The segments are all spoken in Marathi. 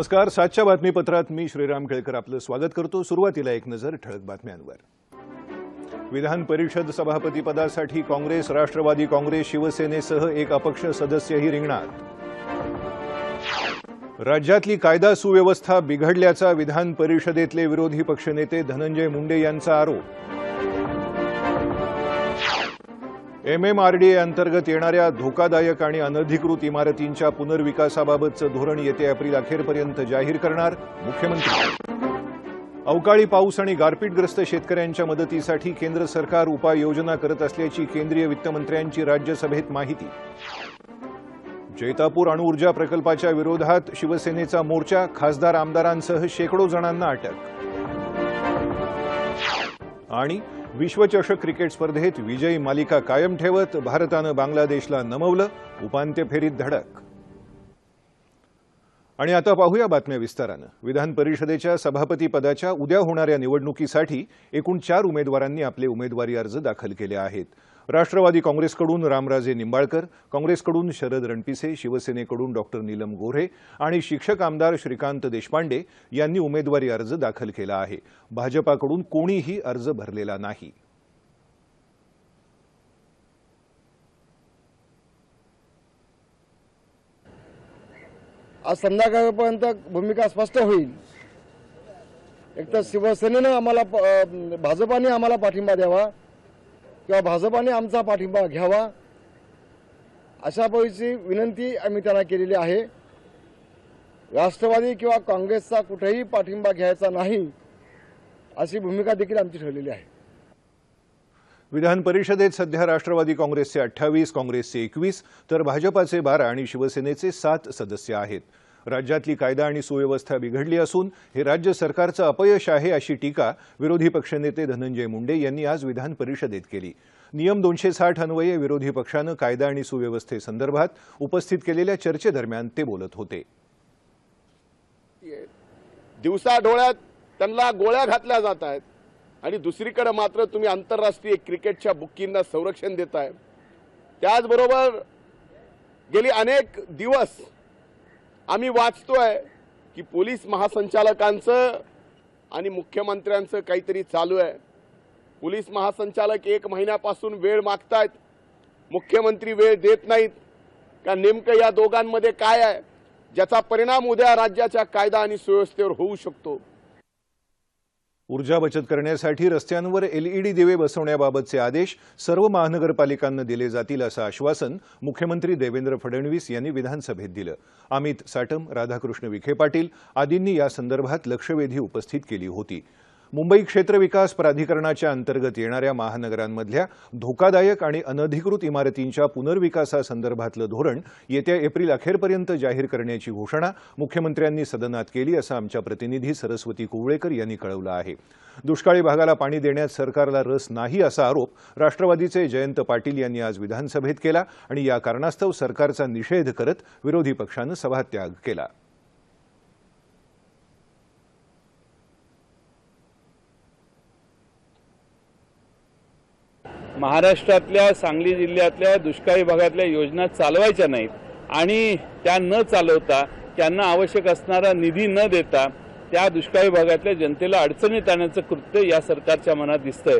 नमस्कार सातच्या बातमीपत्रात मी श्रीराम केळकर आपलं स्वागत करतो. सुरुवातीला एक नजर ठळक बातम्यांवर. विधान परिषद सभापतीपदासाठी काँग्रेस राष्ट्रवादी काँग्रेस शिवसेनेसह एक अपक्ष सदस्यही रिंगणात. राज्यातली कायदा सुव्यवस्था बिघडल्याचा विधान परिषदेतले विरोधी पक्षनेते धनंजय मुंडे यांचा आरोप. एमएमआरडीए अंतर्गत येणाऱ्या धोकादायक आणि अनधिकृत इमारतींच्या पुनर्विकासाबाबतचं धोरण येत्या एप्रिल अखेरपर्यंत जाहीर करणार मुख्यमंत्री. अवकाळी पाऊस आणि गारपीटग्रस्त शेतकऱ्यांच्या मदतीसाठी केंद्र सरकार उपाययोजना करत असल्याची केंद्रीय वित्तमंत्र्यांची राज्यसभेत माहिती. जैतापूर अणुऊर्जा प्रकल्पाच्या विरोधात शिवसेनेचा मोर्चा खासदार आमदारांसह शेकडो जणांना अटक. आणि विश्वचषक क्रिकेट स्पर्धेत विजयी मालिका कायम ठेवत भारतानं बांगलादेशला नमवलं उपांत्य फेरीत धडक. आणि आता पाहूया बातम्या विस्तारानं. विधान परिषदेच्या सभापतीपदाच्या उद्या होणाऱ्या निवडणुकीसाठी एकूण चार उमेदवारांनी आपले उमेदवारी अर्ज दाखल केले आहेत. राष्ट्रवादी काँग्रेसकडून रामराजे निंबाळकर काँग्रेसकडून शरद रणपिसे शिवसेनेकडून डॉक्टर नीलम गोऱ्हे आणि शिक्षक आमदार श्रीकांत देशपांडे यांनी उमेदवारी अर्ज दाखल केला आहे. भाजपाकडून कोणीही अर्ज भरलेला नाही. आज संध्याकाळपर्यंत भूमिका स्पष्ट होईल. एक तर शिवसेनेनं आम्हाला भाजपाने आम्हाला पाठिंबा द्यावा. किंवा भाजपाने आमचा पाठिंबा घ्यावा अशा पद्धतीची विनंती आम्ही त्यांना केलेली आहे. राष्ट्रवादी किंवा काँग्रेसचा कुठेही पाठिंबा घ्यायचा नाही अशी भूमिका देखील आमची ठरलेली आहे. विधान परिषदेत सध्या राष्ट्रवादी काँग्रेसचे अठ्ठावीस काँग्रेसचे एकवीस तर भाजपाचे बारा आणि शिवसेनेचे सात सदस्य आहेत. राज्यातली कायदा आणि सुव्यवस्था बिघडली असून हे राज्य सरकारचं अपयश आहे अशी टीका विरोधी पक्षनेते धनंजय मुंडे यांनी आज विधान परिषदेत केली. नियम दोनशे साठ अन्वये विरोधी पक्षानं कायदा आणि सुव्यवस्थेसंदर्भात उपस्थित केलेल्या चर्चेदरम्यान ते बोलत होते. दिवसा डोळ्यात त्यांना गोळ्या घातल्या जात आहेत आणि दुसरीकडे मात्र तुम्ही आंतरराष्ट्रीय क्रिकेटच्या बुकींना संरक्षण देताय. त्याचबरोबर गेली अनेक दिवस आम्ही वाचतोय की पोलीस महासंचालकांचं आणि मुख्यमंत्र्यांचं काहीतरी चालू आहे. पोलीस महासंचालक एक महिन्यापासून वेळ मागतायत. मुख्यमंत्री वेळ देत नाहीत. का नेमकं या दोघांमध्ये काय आहे? ज्याचा परिणाम उद्या राज्याच्या कायदा आणि सुव्यवस्थेवर होऊ शकतो. ऊर्जा बचत करण्यासाठी रस्त्यांवर एलईडी दिवे बसवण्याबाबतचे आदेश सर्व महानगरपालिकांना दिले जातील असं आश्वासन मुख्यमंत्री देवेंद्र फडणवीस यांनी विधानसभेत दिलं. अमित साटम राधाकृष्ण विखे पाटील आदींनी या संदर्भात लक्षवेधी उपस्थित केली होती. मुंबई क्षेत्र विकास प्राधिकरणाच्या अंतर्गत येणाऱ्या महानगरांमधल्या धोकादायक आणि अनधिकृत इमारतींच्या पुनर्विकासासंदर्भातलं धोरण येत्या एप्रिल अखेरपर्यंत जाहीर करण्याची घोषणा मुख्यमंत्र्यांनी सदनात केली असं आमच्या प्रतिनिधी सरस्वती कुवळेकर यांनी कळवलं आहे. दुष्काळी भागाला पाणी देण्यात सरकारला रस नाही असा आरोप राष्ट्रवादीचे जयंत पाटील यांनी आज विधानसभेत केला आणि या कारणास्तव सरकारचा निषेध करत विरोधी पक्षानं सभात्याग केला. महाराष्ट्रातल्या सांगली जिल्ह्यातल्या दुष्काळी भागातल्या योजना चालवायच्या नाहीत आणि त्या न चालवता त्यांना आवश्यक असणारा निधी न देता त्या दुष्काळी भागातल्या जनतेला अडचणीत आणण्याचं कृत्य या सरकारच्या मनात दिसतंय.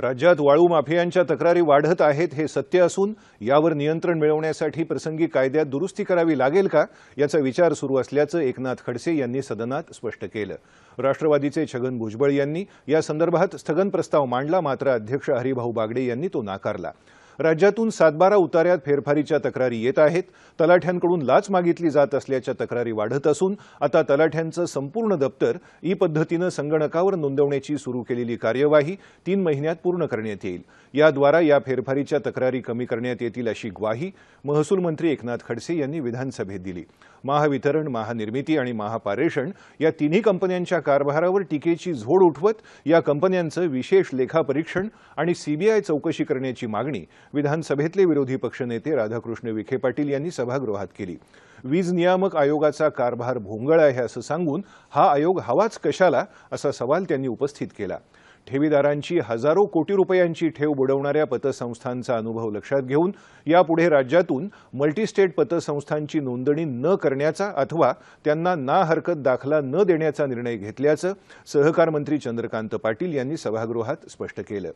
राज्यात वाळू माफियांच्या तक्रारी वाढत आहेत हे सत्य असून यावर नियंत्रण मिळवण्यासाठी प्रसंगी कायद्यात दुरुस्ती करावी लागेल का याचा विचार सुरू असल्याचं एकनाथ खडसे यांनी सदनात स्पष्ट केलं. राष्ट्रवादीचे छगन भुजबळ यांनी या संदर्भात स्थगन प्रस्ताव मांडला मात्र अध्यक्ष हरिभाऊ बागडे यांनी तो नाकारला. राज्यातून सातबारा उतार्यात फेरफारीच्या तक्रारी येत आहेत. तलाठ्यांकडून लाच मागितली जात असल्याच्या तक्रारी वाढत असून आता तलाठ्यांचं संपूर्ण दप्तर ई पद्धतीनं संगणकावर नोंदवण्याची सुरू केलेली कार्यवाही तीन महिन्यात पूर्ण करण्यात येईल. याद्वारा या फेरफारीच्या तक्रारी कमी करण्यात येतील अशी ग्वाही महसूल मंत्री एकनाथ खडसे यांनी विधानसभेत दिली. महावितरण महानिर्मिती आणि महापारेषण या तिन्ही कंपन्यांच्या कारभारावर टीकेची झोड उठवत या कंपन्यांचं विशेष लेखापरीक्षण आणि सीबीआय चौकशी करण्याची मागणी विधानसभेतले विरोधी पक्षनेते राधाकृष्ण विखे पाटील यांनी सभागृहात केली. वीज नियामक आयोगाचा कारभार भोंगळ आहे असं सांगून हा आयोग हवाच कशाला असा सवाल त्यांनी उपस्थित केला. ठेवीदारांची हजारो कोटी रुपयांची ठेव बुडवणाऱ्या पतसंस्थांचा अनुभव लक्षात घेऊन यापुढे राज्यातून मल्टीस्टेट पतसंस्थांची नोंदणी न करण्याचा अथवा त्यांना ना हरकत दाखला न देण्याचा निर्णय घेतल्याचं सहकार मंत्री चंद्रकांत पाटील यांनी सभागृहात स्पष्ट केलं.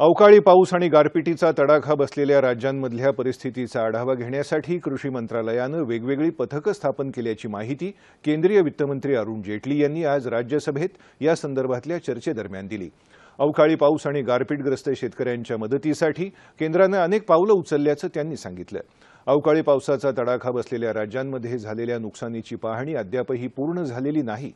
अवकाळी पाऊस आणि गारपिटीचा तडाखा बसलेल्या राज्यांमधल्या परिस्थितीचा आढावा घेण्यासाठी कृषी मंत्रालयानं वेगवेगळी पथकं स्थापन केल्याची माहिती केंद्रीय वित्तमंत्री अरुण जेटली यांनी आज राज्यसभेत या संदर्भातल्या चर्चेदरम्यान दिली. अवकाळी पाऊस आणि गारपीटग्रस्त शेतकऱ्यांच्या मदतीसाठी केंद्रानं अनेक पावलं उचलल्याचं त्यांनी सांगितलं. अवकाळी पावसाचा तडाखा बसलेल्या राज्यांमध्ये झालेल्या नुकसानीची पाहणी अद्यापही पूर्ण झालेली नाही.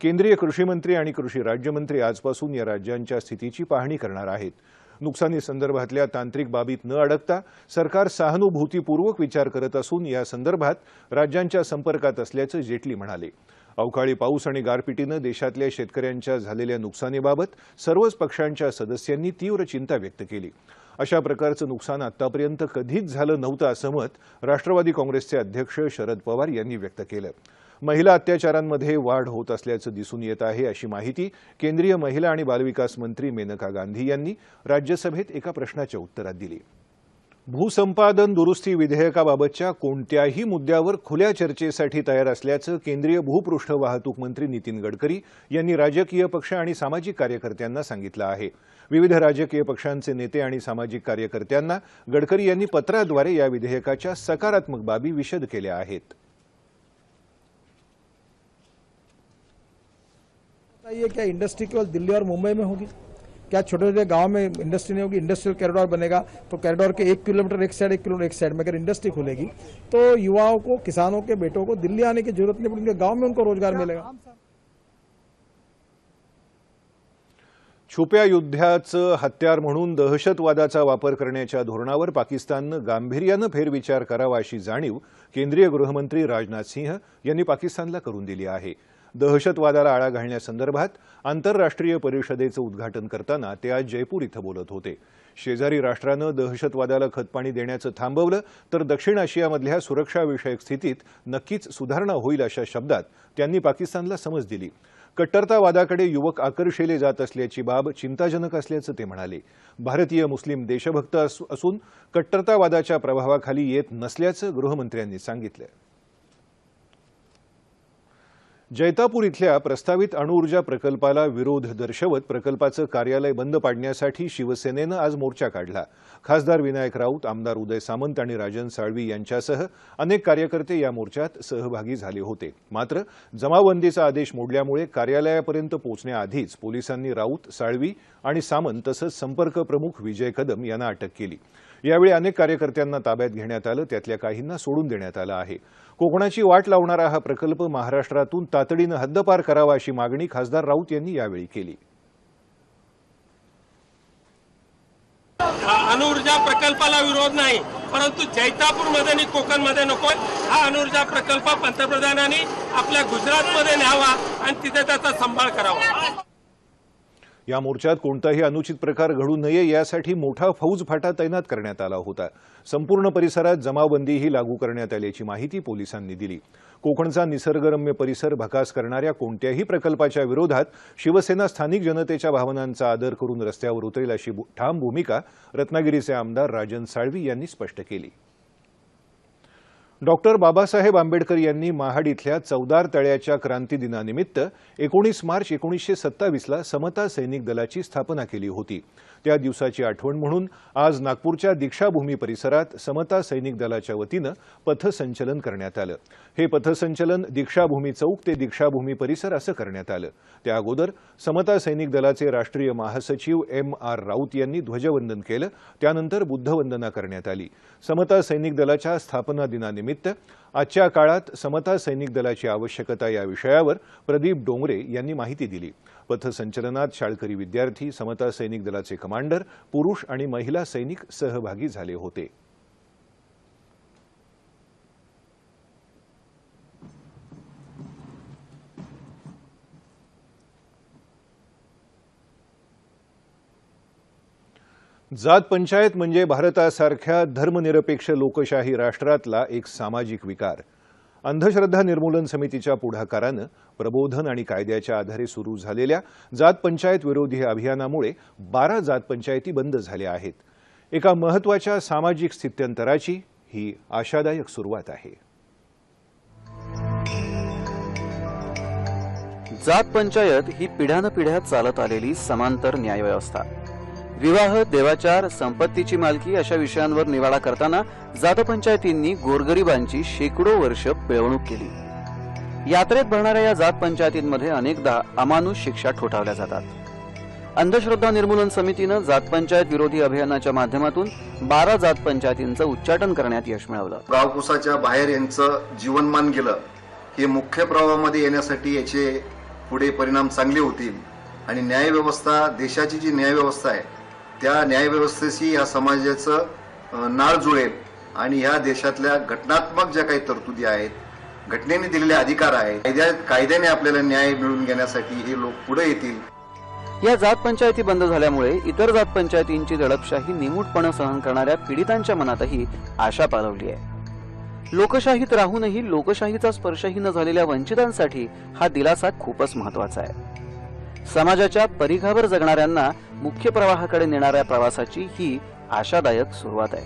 केंद्रीय कृषी मंत्री आणि कृषी राज्यमंत्री आजपासून या राज्यांच्या स्थितीची पाहणी करणार आहेत. नुकसानी संदर्भातल्या तांत्रिक बाबीत न अडकता सरकार सहानुभूतीपूर्वक विचार करत असून या संदर्भात राज्यांच्या संपर्कात असल्याचं जेटली म्हणाले. अवकाळी पाऊस आणि गारपिटीनं देशातल्या शेतकऱ्यांच्या झालेल्या नुकसानीबाबत सर्वच पक्षांच्या सदस्यांनी तीव्र चिंता व्यक्त केली. अशा प्रकारचं नुकसान आतापर्यंत कधीच झालं नव्हतं असं मत राष्ट्रवादी काँग्रेसचे अध्यक्ष शरद पवार यांनी व्यक्त केलं. महिला अत्याचारांमध्ये वाढ होत असल्याचं दिसून येत आहे अशी माहिती केंद्रीय महिला आणि बालविकास मंत्री मेनका गांधी यांनी राज्यसभेत एका प्रश्नाच्या उत्तरात दिली. भूसंपादन दुरुस्ती विधेयकाबाबतच्या कोणत्याही मुद्द्यावर खुल्या चर्चेसाठी तयार असल्याचं केंद्रीय भूपृष्ठ वाहतूक मंत्री नितीन गडकरी यांनी राजकीय पक्ष आणि सामाजिक कार्यकर्त्यांना सांगितलं आहे. विविध राजकीय पक्षांचे नेते आणि सामाजिक कार्यकर्त्यांना गडकरी यांनी पत्राद्वारे या विधेयकाच्या सकारात्मक बाबी विशद केल्या आहेत. बताइए क्या इंडस्ट्री केवल दिल्ली और मुंबई में होगी? क्या छोटे छोटे गांव में इंडस्ट्री नहीं होगी? इंडस्ट्रियल कॉरिडोर बनेगा तो कॉरिडोर के एक किलोमीटर एक साइड एक किलोमीटर एक साइड में अगर इंडस्ट्री खुलेगी तो युवाओं को किसानों के बेटों को दिल्ली आने की जरूरत नहीं पड़ेगी गांव में उनको रोजगार मिलेगा। छुप्या युद्धाचं हत्यार म्हणून दहशतवादाचा वापर करण्याच्या धोरणावर पाकिस्ताननं गांभीर्यानं फेरविचार करावा अशी जाणीव केंद्रीय गृहमंत्री राजनाथ सिंह यांनी पाकिस्तानला करून दिली आहे. दहशतवादाला आळा घालण्यासंदर्भात आंतरराष्ट्रीय परिषदेचं उद्घाटन करताना ते आज जयपूर इथं बोलत होते. शेजारी राष्ट्रानं दहशतवादाला खतपाणी देण्याचं थांबवलं तर दक्षिण आशियामधल्या सुरक्षाविषयक स्थितीत नक्कीच सुधारणा होईल अशा शब्दात त्यांनी पाकिस्तानला समज दिली. कट्टरतावादाकडे युवक आकर्षिले जात असल्याची बाब चिंताजनक असल्याचं ते म्हणाले. भारतीय मुस्लिम देशभक्त असून कट्टरतावादाच्या प्रभावाखाली येत नसल्याचं गृहमंत्र्यांनी सांगितलं. जैतापूर इथल्या प्रस्तावित अणुऊर्जा प्रकल्पाला विरोध दर्शवत प्रकल्पाचं कार्यालय बंद पाडण्यासाठी शिवसेनेनं आज मोर्चा काढला. खासदार विनायक राऊत आमदार उदय सामंत आणि राजन साळवी यांच्यासह अनेक कार्यकर्ते या मोर्चात सहभागी झाले होते. मात्र जमावबंदीचा आदेश मोडल्यामुळे कार्यालयापर्यंत पोहोचण्याआधीच पोलिसांनी राऊत साळवी आणि सामंत तसंच संपर्क प्रमुख विजय कदम यांना अटक केली. यावेळी अनेक कार्यकर्त्यांना ताब्यात घेण्यात आलं त्यातल्या काहींना सोडून देण्यात आलं आहे. कोकणाची वाट लावणारा हा प्रकल्प महाराष्ट्रातून तातडीनं हद्दपार करावा अशी मागणी खासदार राऊत यांनी यावेळी केली. हा अणुऊर्जा प्रकल्पाला विरोध नाही परंतु जैतापूरमध्ये आणि कोकणमध्ये नको हा अणुऊर्जा प्रकल्प पंतप्रधानांनी आपल्या गुजरातमध्ये न्यावा आणि तिथे त्याचा सांभाळ करावा. या मोर्चात कोणताही अनुचित प्रकार घडू नये यासाठी मोठा फौज फाटा तैनात करण्यात आला होता. संपूर्ण परिसरात जमावबंदीही लागू करण्यात आल्याची माहिती पोलिसांनी दिली. कोकणचा निसर्गरम्य परिसर भकास करणाऱ्या कोणत्याही प्रकल्पाच्या विरोधात शिवसेना स्थानिक जनतेच्या भावनांचा आदर करून रस्त्यावर उतरेल अशी ठाम भूमिका रत्नागिरीचे आमदार राजन साळवी यांनी स्पष्ट केली. डॉक्टर बाबासाहेब आंबेडकर यांनी महाड इथल्या चौदार तळ्याच्या क्रांती दिनानिमित्त एकोणीस मार्च एकोणीसशे सत्तावीसला समता सैनिक दलाची स्थापना केली होती. त्या दिवसाची आठवण म्हणून आज नागपूरच्या दीक्षाभूमी परिसरात समता सैनिक दलाच्या वतीनं पथसंचलन करण्यात आलं. हे पथसंचलन दीक्षाभूमी चौक ते दीक्षाभूमी परिसर असं करण्यात आलं. त्या अगोदर समता सैनिक दलाचे राष्ट्रीय महासचिव एम आर राऊत यांनी ध्वजवंदन केलं. त्यानंतर बुद्धवंदना करण्यात आली. समता सैनिक दलाच्या स्थापना दिनानिमित्त आजच्या काळात समता सैनिक दलाची आवश्यकता या विषयावर प्रदीप डोंगरे यांनी माहिती दिली. पथसंचलनात शाळकरी विद्यार्थी समता सैनिक दलाचे कमांडर पुरुष आणि महिला सैनिक सहभागी झाले होते. जात पंचायत म्हणजे भारतासारख्या धर्मनिरपेक्ष लोकशाही राष्ट्रातला एक सामाजिक विकार. अंधश्रद्धा निर्मूलन समितीच्या पुढाकारानं प्रबोधन आणि कायद्याच्या आधारे सुरू झालेल्या जात पंचायत विरोधी अभियानामुळे बारा जात पंचायती बंद झाल्या आहेत. एका महत्त्वाच्या सामाजिक स्थित्यंतराची ही आशादायक सुरुवात आहे. जात पंचायत ही पिढ्यानपिढ्या चालत आलेली समांतर न्यायव्यवस्था. विवाह देवाचार संपत्तीची मालकी अशा विषयांवर निवाडा करताना जातपंचायतींनी गोरगरिबांची शेकडो वर्ष पिळवणूक केली. यात्रेत भरणाऱ्या या जात पंचायतींमध्ये अनेकदा अमानुष शिक्षा ठोठावल्या जातात. अंधश्रद्धा निर्मूलन समितीनं जात पंचायत विरोधी अभियानाच्या माध्यमातून बारा जात पंचायतींचं उच्चाटन करण्यात यश मिळवलं. गावकुसाच्या बाहेर यांचं जीवनमान गेलं. हे मुख्य प्रवाहामध्ये येण्यासाठी याचे पुढे परिणाम चांगले होतील. आणि न्यायव्यवस्था देशाची जी न्यायव्यवस्था आहे त्या न्यायव्यवस्थेशी या समाजाचं नाळ जुळेल आणि ह्या देशातल्या घटनात्मक ज्या काही तरतुदी आहेत घटनेने दिलेले अधिकार आहे कायद्या कायद्याने आपल्याला न्याय मिळवून घेण्यासाठी हे लोक पुढे येतील. या जात पंचायती बंद झाल्यामुळे इतर जात पंचायतींची दडपशाही निमूटपणे सहन करणाऱ्या पीडितांच्या मनातही आशा पालवली आहे. लोकशाहीत राहूनही लोकशाहीचा स्पर्शही न झालेल्या वंचितांसाठी हा दिलासा खूपच महत्त्वाचा आहे. समाजाच्या परिघावर जगणाऱ्यांना मुख्य प्रवाहाकडे नेणाऱ्या प्रवासाची ही आशादायक सुरुवात आहे.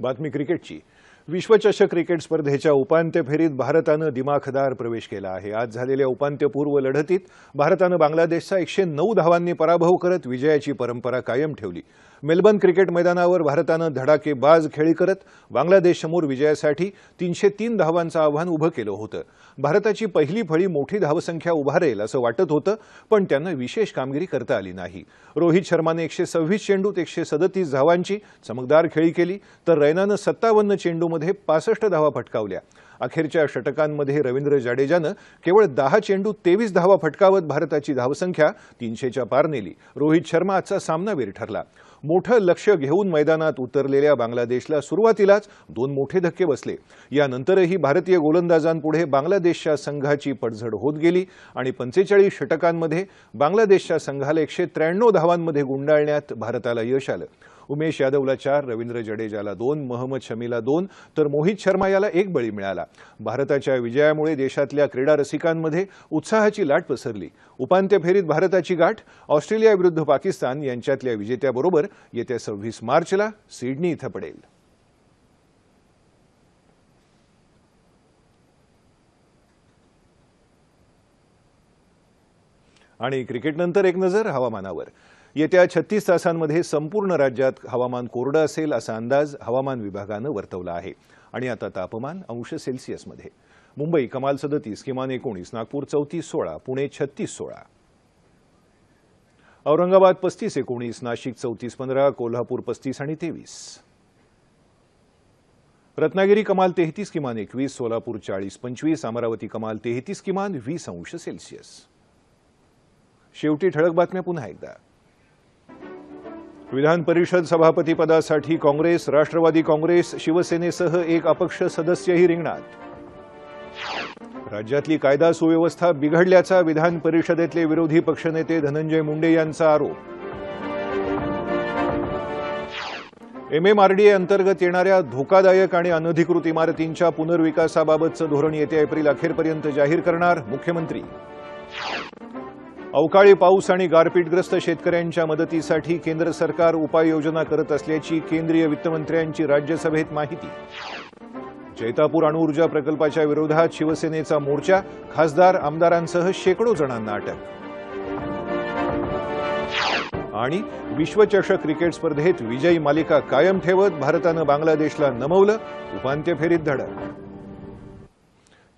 बातमी क्रिकेटची. विश्वचषक क्रिकेट स्पर्धेच्या उपांत्य फेरीत भारतानं दिमाखदार प्रवेश केला आहे. आज झालेल्या उपांत्यपूर्व लढतीत भारतानं बांगलादेशचा एकशे नऊ धावांनी पराभव करत विजयाची परंपरा कायम ठेवली. मेलबर्न क्रिकेट मैदानावर भारतानं धडाकेबाज खेळी करत बांगलादेशसमोर विजयासाठी तीनशे तीन धावांचं आव्हान उभं केलं होतं. भारताची पहिली फळी मोठी धावसंख्या उभारेल असं वाटत होतं पण त्यांना विशेष कामगिरी करता आली नाही. रोहित शर्माने एकशे सव्वीस चेंडूत एकशे सदतीस धावांची चमकदार खेळी केली तर रैनानं सत्तावन्न चेंडूमध्ये पासष्ट धावा फटकावल्या. अखेरच्या षटकांमध्ये रवींद्र जाडेजानं केवळ दहा चेंडू तेवीस धावा फटकावत भारताची धावसंख्या तीनशेच्या पार नेली. रोहित शर्मा आजचा सामनावीर ठरला. मोठं लक्ष घेऊन मैदानात उतरलेल्या बांगलादेशला सुरुवातीलाच दोन मोठे धक्के बसले. यानंतरही भारतीय गोलंदाजांपुढे बांगलादेशच्या संघाची पडझड होत गेली आणि पंचेचाळीस षटकांमध्ये बांगलादेशच्या संघाला एकशे त्र्याण्णव धावांमध्ये गुंडाळण्यात भारताला यश आलं. उमेश यादवला चार रवींद्र जडेजाला दोन महम्मद शमीला दोन तर मोहित शर्मा याला एक बळी मिळाला. भारताच्या विजयामुळे देशातल्या क्रीडा रसिकांमध्ये उत्साहाची लाट पसरली. उपांत्य फेरीत भारताची गाठ ऑस्ट्रेलिया विरुद्ध पाकिस्तान यांच्यातल्या विजेत्याबरोबर येत्या सव्वीस मार्चला सिडनी इथं पडेल. आणि क्रिकेटनंतर एक नजर हवामानावर. येत्या छत्तीस तासांमध्ये संपूर्ण राज्यात हवामान कोरडं असेल असा अंदाज हवामान विभागानं वर्तवला आहे. आणि आता तापमान अंश सेल्सिअसमध्ये मुंबई कमाल सदतीस किमान एकोणीस नागपूर चौतीस सोळा पुणे छत्तीस सोळा. औरंगाबाद पस्तीस एकोणीस नाशिक चौतीस पंधरा कोल्हापूर पस्तीस आणि तेवीस. रत्नागिरी कमाल तेहतीस किमान एकवीस सोलापूर चाळीस पंचवीस अमरावती कमाल तेहतीस किमान वीस अंश सेल्सिअस. शेवटी ठळक बातम्या पुन्हा एकदा. विधान परिषद सभापतीपदासाठी काँग्रेस राष्ट्रवादी काँग्रेस शिवसेनेसह एक अपक्ष सदस्यही रिंगणात. राज्यातली कायदा सुव्यवस्था बिघडल्याचा विधान परिषदेतले विरोधी पक्षनेते धनंजय मुंडे यांचा आरोप. एमएमआरडीए अंतर्गत येणाऱ्या धोकादायक आणि अनधिकृत इमारतींच्या पुनर्विकासाबाबतचं धोरण येत्या एप्रिल अखेरपर्यंत जाहीर करणार मुख्यमंत्री. अवकाळी पाऊस आणि गारपीटग्रस्त शेतकऱ्यांच्या मदतीसाठी केंद्र सरकार उपाययोजना करत असल्याची केंद्रीय वित्तमंत्र्यांची राज्यसभेत माहिती. जैतापूर अणुऊर्जा प्रकल्पाच्या विरोधात शिवसेनेचा मोर्चा खासदार आमदारांसह शेकडो जणांना अटक. आणि विश्वचषक क्रिकेट स्पर्धेत विजयी मालिका कायम ठेवत भारतानं बांगलादेशला नमवलं उपांत्य फेरीत धडक.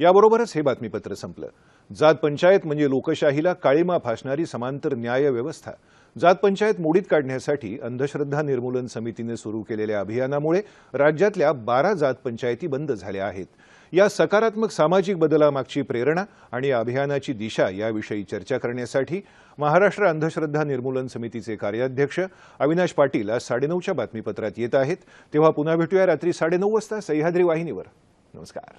याबरोबरच हे बातमीपत्र संपलं. जात पंचायत म्हणजे लोकशाहीला काळीमा फासणारी समांतर न्याय व्यवस्था. जात पंचायत मोडीत काढण्यासाठी अंधश्रद्धा निर्मूलन समितीने सुरू केलेल्या अभियानामुळे राज्यातल्या बारा जात पंचायती बंद झाल्या आहेत. या सकारात्मक सामाजिक बदलामागची प्रेरणा आणि या अभियानाची दिशा याविषयी चर्चा करण्यासाठी महाराष्ट्र अंधश्रद्धा निर्मूलन समितीचे कार्याध्यक्ष अविनाश पाटील आज साडेनऊच्या बातमीपत्रात येत आहेत. तेव्हा पुन्हा भेटूया रात्री साडेनऊ वाजता सह्याद्री वाहिनीवर. नमस्कार.